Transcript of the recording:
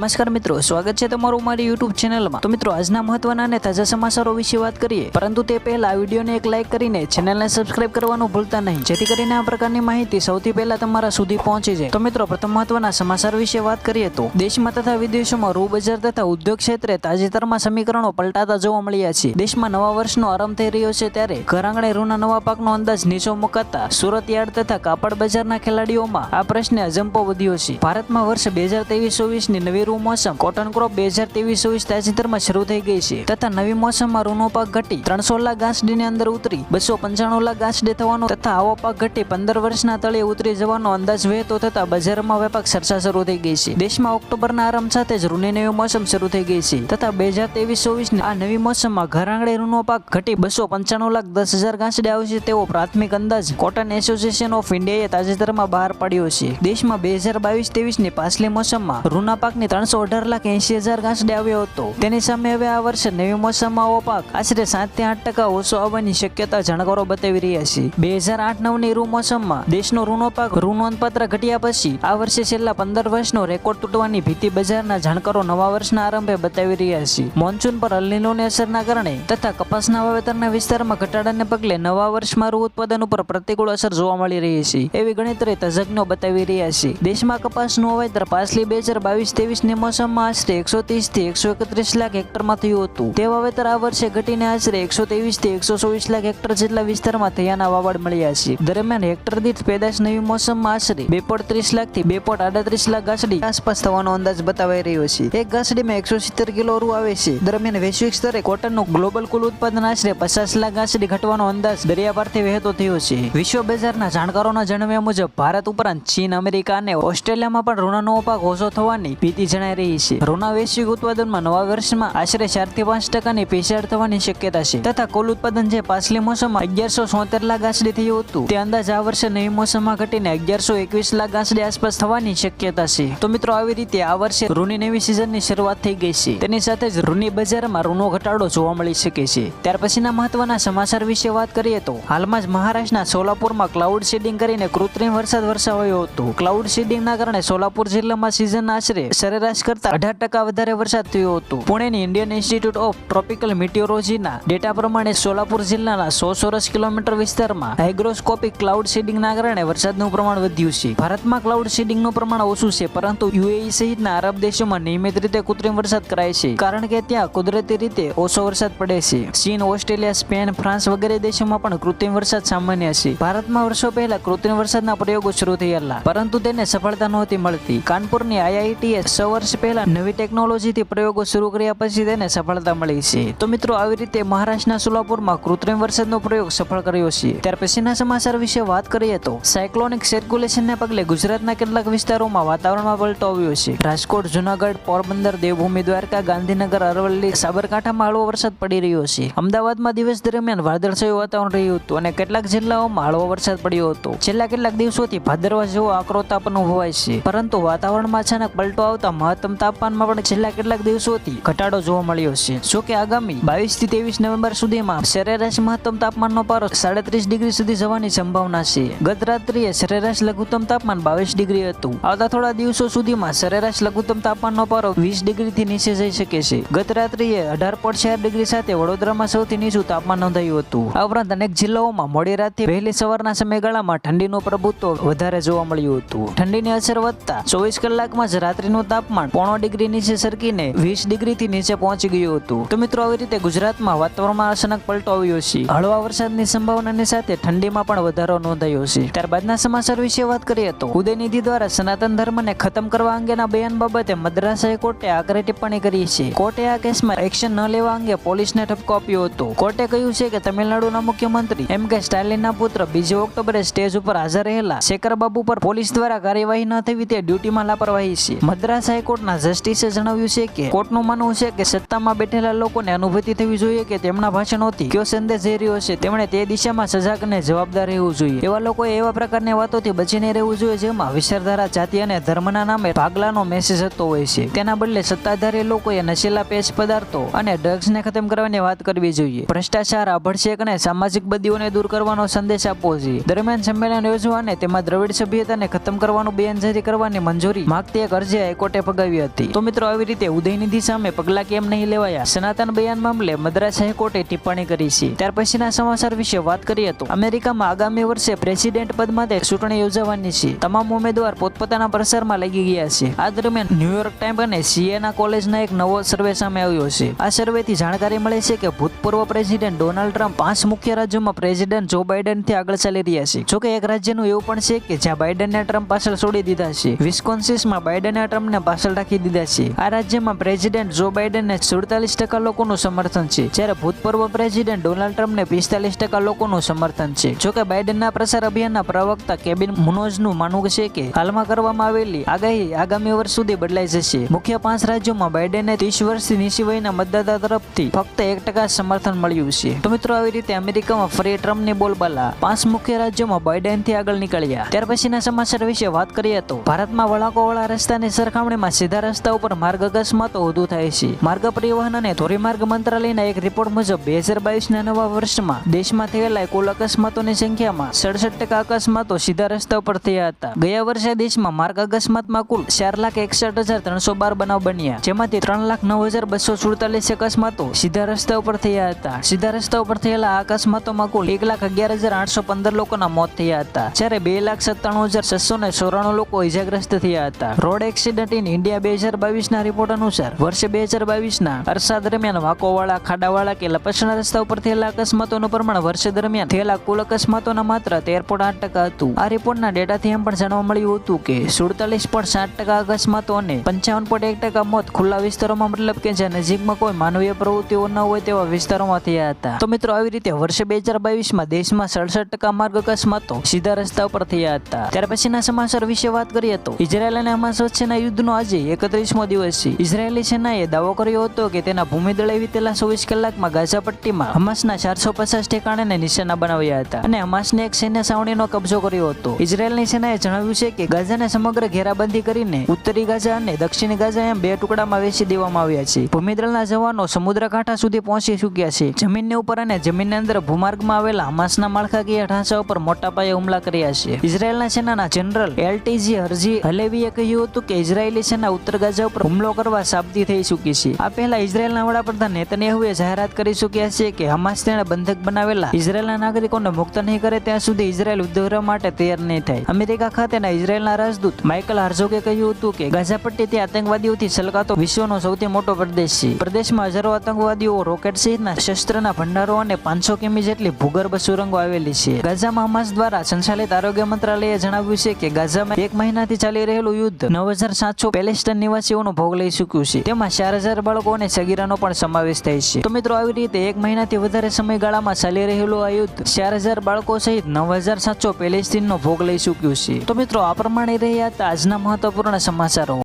નમસ્કાર મિત્રો, સ્વાગત છે તમારું મારી યુટ્યુબ ચેનલમાં તો મિત્રો, આજના મહત્વના અને તાજા સમાચારો વિશે વાત કરીએ. પરંતુ તે પહેલા વિડીયોને એક લાઇક કરીને ચેનલને સબસ્ક્રાઇબ કરવાનું ભૂલતા નહીં. જેથી કરીને આ પ્રકારની માહિતી સૌથી પહેલા તમારા સુધી પહોંચી જાય. તો મિત્રો, પ્રથમ મહત્વના સમાચાર વિશે વાત કરીએ તો, દેશમાં તથા વિદેશોમાં રૂ બજાર તથા ઉદ્યોગ ક્ષેત્રે તાજેતરમાં સમીકરણો પલટાતા જોવા મળ્યા છે. દેશમાં નવા વર્ષનો આરંભ થઈ રહ્યો છે ત્યારે ઘર આંગણે રૂના નવા પાકનો અંદાજ નીચો મુકાતા સુરત યાર્ડ તથા કાપડ બજારના ખેલાડીઓમાં આ પ્રશ્ને અજંપો વધ્યો છે. ભારતમાં વર્ષ બે હજાર ત્રેવીસ ચોવીસની નવી રૂ મોસમ કોટન ક્રોપ બે હજાર ત્રેવીસ ચોવીસ તાજેતરમાં શરૂ થઈ ગઈ છે. તથા નવી મોસમમાં રૂનો પાક ઘટી ત્રણસો લાખ ગાંસડીની અંદર ઉતરી બસો પંચાણું લાખ ગાંસડી થવાનો તથા આવો પાક ઘટી પંદર વર્ષના તળે ઉતરી જવાનો અંદાજ વહેતો થતા બજારમાં વ્યાપક ચર્ચા શરૂ થઈ ગઈ છે. દેશમાં ઓક્ટોબરના આરંભ સાથે જ રૂની નવી મોસમ શરૂ થઈ ગઈ છે. તથા બે હજાર ત્રેવીસ ચોવીસની આ નવી મોસમમાં ઘર આંગણે રૂનો પાક ઘટી બસો પંચાણું લાખ દસ હજાર ગાંસડી આવશે તેવો પ્રાથમિક અંદાજ કોટન એસોસિએશન ઓફ ઇન્ડિયાએ તાજેતરમાં બહાર પાડ્યો છે. દેશમાં બે હજાર બાવીસ ત્રેવીસની પાછલી મોસમમાં રૂના પાકની ત્રણસો અઢાર લાખ એંશી હજાર ગાંસડી આવ્યો હતો. તેની સામે હવે આ વર્ષે નવી મોસમમાં આવો પાક આશરે સાતથી આઠ ટકા ઓછો આવવાની શક્યતા જાણકારો બતાવી રહ્યા છે. બે હજાર આઠ નવની રૂ મોસમમાં દેશનો ઋણો પાક રૂ નોંધપાત્ર ઘટ્યા પછી આ વર્ષે છેલ્લા પંદર વર્ષનો રેકોર્ડ તૂટવાની ભીતિ બજારના જાણકારો નવા વર્ષના આરંભે બતાવી રહ્યા છે. મોન્સૂન પર અલનીનોની અસરના કારણે તથા કપાસના વાવેતરના વિસ્તારમાં ઘટાડાને પગલે નવા વર્ષમાં રૂ ઉત્પાદન ઉપર પ્રતિકૂળ અસર જોવા મળી રહી છે. એવી ગણતરી તજજ્ઞો બતાવી રહ્યા છે. દેશમાં કપાસનું વાવેતર પાછલી બે હજાર બાવીસ ત્રેવીસની મોસમમાં આશરે એકસો થી એકસો એકત્રીસ લાખ હેક્ટરમાં થયું હતું. તે વાવેતર આ વર્ષે ઘટીને આશરે એકસો થી એકસો ચોવીસ લાખ હેક્ટર જેટલા વિસ્તારમાં થયાના વાવડ મળ્યા છે. દરમિયાન હેક્ટર દીઠ પેદાશ નવી મોસમમાં આશરે બે પોઈન્ટ ત્રીસ લાખથી બે પોઈન્ટ આડત્રીસ લાખ ગાસડી આસપાસ થવાનો અંદાજ બતાવાઈ રહ્યો છે. એક ગાંસડીમાં એકસો સિત્તેર કિલો રૂ આવે છે. દરમિયાન વૈશ્વિક સ્તરે કોટનનું ગ્લોબલ કુલ ઉત્પાદન આશરે પચાસ લાખ ઘાસડી ઘટવાનો અંદાજ દરિયાપારથી વહેતો થયો છે. વિશ્વ બજારના જાણકારોના જણાવ્યા મુજબ, ભારત ઉપરાંત ચીન, અમેરિકા અને ઓસ્ટ્રેલિયામાં પણ ઋણનો પાક ઓછો થવાની ભીતિ જણાઈ રહી છે. ઘઉંના વૈશ્વિક ઉત્પાદનમાં નવા વર્ષમાં આશરે ચારથી પાંચ ટકાની પેશાળ થવાની શક્યતા છે. તથા કુલ ઉત્પાદન જે પાછલી મોસમમાં અગિયારસો સોતેર લાખ ગાંસડી થયું હતું, તે અંદાજ આ વર્ષે નવી મોસમમાં ઘટીને અગિયારસો એકવીસ લાખ ગાંસડી આસપાસ થવાની શક્યતા છે. તો મિત્રો, આવી રીતે આ વર્ષે રૂની નવી સિઝનની શરૂઆત થઈ ગઈ છે. તેની સાથે જ રૂની બજારમાં રૂનો ઘટાડો જોવા મળી શકે છે. ત્યાર પછીના મહત્વના સમાચાર વિશે વાત કરીએ તો, હાલમાં જ મહારાષ્ટ્રના સોલાપુરમાં ક્લાઉડ સીડિંગ કરીને કૃત્રિમ વરસાદ વરસાવ્યો હતો. ક્લાઉડ સીડિંગના કારણે સોલાપુર જિલ્લામાં સિઝન આશરે સરેરાશ કરતા અઢાર ટકા વધારે વરસાદ થયો હતો. પુણેની ઇન્ડિયન ઇન્સ્ટિટ્યૂટ ઓફ ટ્રોપિકલ મિટિયોલોજીના ડેટા પ્રમાણે સોલાપુર જિલ્લાના સો ચોરસ કિલોમીટર વિસ્તારમાં હાઇગ્રોસ્કોપિક ક્લાઉડ સીડિંગના કારણે વરસાદનું પ્રમાણ વધ્યું છે. ભારતમાં ક્લાઉડ સીડિંગનું પ્રમાણ ઓછું છે, પરંતુ યુએઈ સહિતના અરબ દેશોમાં નિયમિત રીતે કૃત્રિમ વરસાદ કરાય છે, કારણ કે ત્યાં કુદરતી રીતે ઓછો વરસાદ પડે છે. ચીન, ઓસ્ટ્રેલિયા, સ્પેન, ફ્રાન્સ વગેરે દેશોમાં પણ કૃત્રિમ વરસાદ સામાન્ય છે. ભારતમાં વર્ષો પહેલા કૃત્રિમ વરસાદના પ્રયોગો શરૂ થયેલા, પરંતુ તેને સફળતા નહોતી મળતી. કાનપુરની આઈઆઈટીએ છ વર્ષ પહેલા નવી ટેકનોલોજીથી પ્રયોગો શરૂ કર્યા પછી તેને સફળતા મળી છે. તો મિત્રો, આવી રીતે મહારાષ્ટ્રના સોલાપુરમાં કૃત્રિમ વરસાદનો પ્રયોગ સફળ કર્યો છે. ત્યાર પછીના સમાચાર વિશે વાત કરીએ તો સાયક્લોનિક સર્ક્યુલેશનને પગલે ગુજરાતના કેટલાક વિસ્તારોમાં વાતાવરણમાં પલટો આવ્યો છે. રાજકોટ, જુનાગઢ, પોરબંદર, દેવભૂમિ, દ્વારકા, ગાંધીનગર, અરવલ્લી, સાબરકાંઠામાં હળવો વરસાદ પડી રહ્યો છે. અમદાવાદમાં દિવસ દરમિયાન વાદળછાયું વાતાવરણ રહ્યું હતું અને કેટલાક જિલ્લાઓમાં હળવો વરસાદ પડ્યો હતો. છેલ્લા કેટલાક દિવસોથી ભાદરવા જેવો આકરો તાપ અનુભવાય છે. પરંતુ વાતાવરણમાં અચાનક પલટો આવતા મહત્તમ તાપમાનમાં પણ છેલ્લા કેટલાક દિવસોથી ઘટાડો જોવા મળ્યો છે. જો કે આગામી બાવીસથી ત્રેવીસ નવેમ્બર સુધીમાં સરેરાશ મહત્તમ તાપમાનનો પારો સાડત્રીસ ડિગ્રી સુધી જવાની સંભાવના છે. ગત રાત્રિએ સરેરાશ લઘુત્તમ તાપમાન બાવીસ ડિગ્રી હતું. આવતા થોડા દિવસો સુધીમાં સરેરાશ લઘુત્તમ તાપમાનનો પારો વીસ ડિગ્રીથી નીચે જઈ શકે છે. ગત રાત્રિએ અઢાર પોઈન્ટ ચાર ડિગ્રી સાથે વડોદરામાં સૌથી નીચું તાપમાન નોંધાયું હતું. આ ઉપરાંત અનેક જિલ્લાઓમાં મોડી રાતથી વહેલી સવારના સમયગાળામાં ઠંડીનું પ્રભુત્વ વધારે જોવા મળ્યું હતું. ઠંડીની અસર વધતા ચોવીસ કલાકમાં જ રાત્રિનું તાપમાન પોણો ડિગ્રી નીચે સરકીને વીસ ડિગ્રીથી નીચે પહોંચી ગયું હતું. તો મિત્રો, આવી રીતે ગુજરાતમાં વાતાવરણમાં અચાનક પલટો આવ્યો છે. હળવા વરસાદની સંભાવનાની સાથે ઠંડીમાં પણ વધારો નોંધાયો છે. ત્યારબાદના સમાચાર વિશે વાત કરીએ તો, ઉદયનિધિ દ્વારા સનાતન ધર્મને ખતમ કરવા અંગેના બયાન બાબતે મદ્રાસ હાઈકોર્ટે આકરી ટિપ્પણી કરી છે. કોર્ટે આ કેસમાં એક્શન ન લેવા અંગે પોલીસને ઠપકો આપ્યો હતો. કોર્ટે કહ્યું છે કે તમિલનાડુના મુખ્યમંત્રી એમ કે સ્ટાલિનના પુત્ર બીજી ઓક્ટોબરે સ્ટેજ ઉપર હાજર રહેલા શેખર બાબુ પર પોલીસ દ્વારા કાર્યવાહી ન થવી તે ડ્યુટીમાં લાપરવાહી છે. મદ્રાસ હાઈકોર્ટના જસ્ટિસે જણાવ્યું છે કે કોર્ટનું માનવું છે કે સત્તામાં બેઠેલા લોકોને અનુભૂતિ થવી જોઈએ કે તેમના ભાષણોથી કયો સંદેશ જઈ રહ્યો છે, તેમણે તે દિશામાં સજાગ અને જવાબદાર રહેવું જોઈએ. એવા લોકોએ એવા પ્રકારની વાતોથી બચીને રહેવું જોઈએ જેમાં વિચારધારા જાતિ અને ધર્મના નામે ભાગલાનો મેસેજ હતો હોય છે. તેના બદલે સત્તાધારી લોકોએ નશીલા પેશ પદાર્થો અને ડ્રગ્સને ખતમ કરવાની વાત કરવી જોઈએ. ભ્રષ્ટાચાર આભડશેક અને સામાજિક બદીઓને દૂર કરવાનો સંદેશ આપવો જોઈએ. દરમિયાન સંમેલન યોજવા અને તેમાં દ્રવિડ સભ્યતાને ખતમ કરવાનું બેન જારી કરવાની મંજૂરી માગતી એક અરજી હાઈકોર્ટે ફગાવી હતી. તો મિત્રો, આવી રીતે ઉદયનિધિ સામે પગલા કેમ નહીં લેવાયા? સનાતન બયાન મામલે મદ્રાસ હાઈકોર્ટે ટિપ્પણી કરી છે. ત્યાર પછીના સમાચાર વિશે વાત કરીએ તો અમેરિકામાં આગામી વર્ષે પ્રેસિડેન્ટ પદ માટે ચૂંટણી યોજાવાની છે. તમામ ઉમેદવાર પોતપોતાના પ્રસારમાં લાગી ગયા છે. આ દરમિયાન ન્યુયોર્ક ટાઈમ અને સીએના કોલેજના એક નવો સર્વે સામે આવ્યો છે. આ સર્વેથી જાણકારી મળે છે કે ભૂતપૂર્વ પ્રેસિડેન્ટ ડોનાલ્ડ ટ્રમ્પ પાંચ મુખ્ય રાજ્યોમાં પ્રેસિડેન્ટ જો બાઇડનથી આગળ ચાલી રહ્યા છે. જોકે એક રાજ્યનું એવું પણ છે કે જ્યાં બાઇડનને ટ્રમ્પ પાછળ છોડી દીધા છે. વિસ્કોન્સિસમાં બાઇડને ટ્રમ્પને પાછળ રાખી દીધા છે. આ રાજ્યમાં પ્રેસિડેન્ટ જો બાઇડનને સુડતાલીસ ટકા લોકોનું સમર્થન છે, જ્યારે ભૂતપૂર્વ પ્રેસિડેન્ટ ડોનાલ્ડ ટ્રમ્પને પિસ્તાલીસ ટકા લોકોનું સમર્થન છે. જોકે બાઇડનના પ્રસાર અભિયાનના પ્રવક્તા કેબિન મુનોઝનું માનવું છે કે હાલમાં કરવામાં આવેલી આગાહી આગામી વર્ષ સુધી બદલાઈ જશે. મુખ્ય પાંચ રાજ્યોમાં બાઇડનને ત્રીસ વર્ષથી નીચી વયના મતદાતા તરફથી ફક્ત એક ટકા સમર્થન મળ્યું છે. તો મિત્રો, આવી રીતે અમેરિકામાં ફરી ટ્રમ્પની બોલબાલા પાંચ મુખ્ય રાજ્યોમાં બાઇડેનથી આગળ નીકળ્યા. ત્યાર પછીના સમાચાર વિશે વાત કરીએ તો ભારતમાં વળાંકોવાળા રસ્તાની સરખામણીમાં સીધા રસ્તા ઉપર માર્ગ અકસ્માતો વધુ થાય છે. માર્ગ પરિવહન અને ધોરીમાર્ગ મંત્રાલયના એક રિપોર્ટ મુજબ, બે હજાર બાવીસના નવા વર્ષમાં દેશમાં થયેલા કુલ અકસ્માતોની સંખ્યામાં સડસઠ ટકા અકસ્માતો સીધા રસ્તા ઉપર થયા હતા. ગયા વર્ષે દેશમાં માર્ગ અકસ્માતમાં કુલ ચાર લાખ એકસઠ હજાર ત્રણસો બાર બનાવ બન્યા. જેમાંથી ત્રણ લાખ નવ હજાર બસો સુડતાલીસ અકસ્માતો સીધા રસ્તા ઉપર થયા હતા. સીધા રસ્તા ઉપર થયેલા આ અકસ્માતોમાં કુલ એક લાખ અગિયાર હજાર આઠસો પંદર લોકોના મોત થયા હતા, જ્યારે બે લાખ સત્તાણું હજાર છસો ને ચોરાણું લોકો ઇજાગ્રસ્ત થયા હતા. રોડ એક્સિડન્ટ ઇન ઇન્ડિયા બે હજાર બાવીસના રિપોર્ટ અનુસાર વર્ષે બે હજાર બાવીસના અરસા દરમિયાન વાંકોવાળા, ખાડાવાળા કે લપસણા રસ્તા ઉપર થયેલા અકસ્માતોનું પ્રમાણ વર્ષ દરમિયાન થયેલા કુલ અકસ્માતોના માત્ર તેર પોઈન્ટ આઠ ટકા હતું. આ રિપોર્ટના ડેટાથી એમ પણ જાણવા મળ્યું હતું કે સુડતાલીસ પોઈન્ટ સાત ટકા અકસ્માતો અને પંચાવન પોઈન્ટ એક ટકા મોત ખુલ્લા વિસ્તારોમાં મતલબ કે જ્યાં નજીકમાં કોઈ માનવીય પ્રવૃત્તિઓ ન હોય તેવા વિસ્તારોમાં થયા હતા. તો મિત્રો, આવી રીતે વર્ષે બે હજાર બાવીસમાં દેશમાં સડસઠ ટકા માર્ગ અકસ્માતો સીધા રસ્તા ઉપર થયા હતા. ત્યાર પછીના સમાચાર વિશે વાત કરીએ તો ઇઝરાયલ અને હમાસ વચ્ચેના યુદ્ધનો આજે એકત્રીસમો દિવસ છે. ઇઝરાયેલી સેનાએ દાવો કર્યો હતો કે તેના ભૂમિદળે વીતેલા ચોવીસ કલાકમાં ગાઝા પટ્ટીમાં હમાસના ચારસો પચાસ ઠેકાણાને નિશાના બનાવ્યા હતા અને હમાસને એક સૈન્ય છાવણીનો કબજો કર્યો હતો. ઇઝરાયેલની સેનાએ જણાવ્યું છે કે ગાઝાને સમગ્ર ઘેરાબંધી કરીને ઉત્તરી ગાઝા અને દક્ષિણ ગાઝા એમ બે ટુકડામાં વેચી દેવામાં આવ્યા છે. ભૂમિદળના જવાનો સમુદ્ર કાંઠા સુધી પહોંચી ચૂક્યા છે. જમીનની ઉપર અને જમીનની અંદર ભૂમાર્ગમાં આવેલા હમાસના માળખાકીય ઢાંચા ઉપર મોટા પાયે હુમલા કર્યા છે. ઇઝરાયેલના સેનાના જનરલ એલટીજી હરજી હલેવીએ કહ્યું હતું કે ઇઝરાયેલી સેના ઉત્તર ગાઝા ઉપર હુમલો કરવા સાબદી થઈ ચૂકી છે. આ પહેલા ઇઝરાયેલના વડાપ્રધાન નેતન્યાહુએ જાહેરાત કરી ચૂક્યા છે કે હમાસ તેણે બંધક બનાવેલા ઇઝરાયેલના નાગરિકોને મુક્ત નહીં કરે ત્યાં સુધી ઇઝરાયેલ યુદ્ધ માટે તૈયાર નહીં થાય. અમેરિકા ખાતેના ઇઝરાયેલના રાજદૂત માઇકલ હાર્ઝોગે કહ્યું હતું કે ગાઝા પટ્ટીથી આતંકવાદીઓથી છલકાતો વિશ્વનો સૌથી મોટો પ્રદેશ છે. પ્રદેશમાં હજારો આતંકવાદીઓ રોકેટ સહિતના શસ્ત્રના ભંડારો અને પાંચસો કિમી જેટલી ભૂગર્ભ સુરંગો આવેલી છે. ગાઝામાં હમાસ દ્વારા સંચાલિત આરોગ્ય મંત્રાલયે જણાવ્યું છે કે ગાઝામાં એક મહિનાથી ચાલી રહેલું યુદ્ધ નવ હજાર સાતસો પેલેસ્ટાઇન નિવાસીઓનો ભોગ લઈ ચૂક્યું છે. તેમાં ચાર હજાર બાળકો અને સગીરાનો પણ સમાવેશ થાય છે. તો મિત્રો, આવી રીતે એક મહિનાથી વધારે સમયગાળામાં ચાલી રહેલું આ યુદ્ધ ચાર હજાર બાળકો સહિત નવ હજાર સાતસો પેલેસ્ટીનનો ભોગ લઈ ચૂક્યું છે. તો મિત્રો, આ પ્રમાણે રહ્યા હતા આજના મહત્વપૂર્ણ સમાચારો.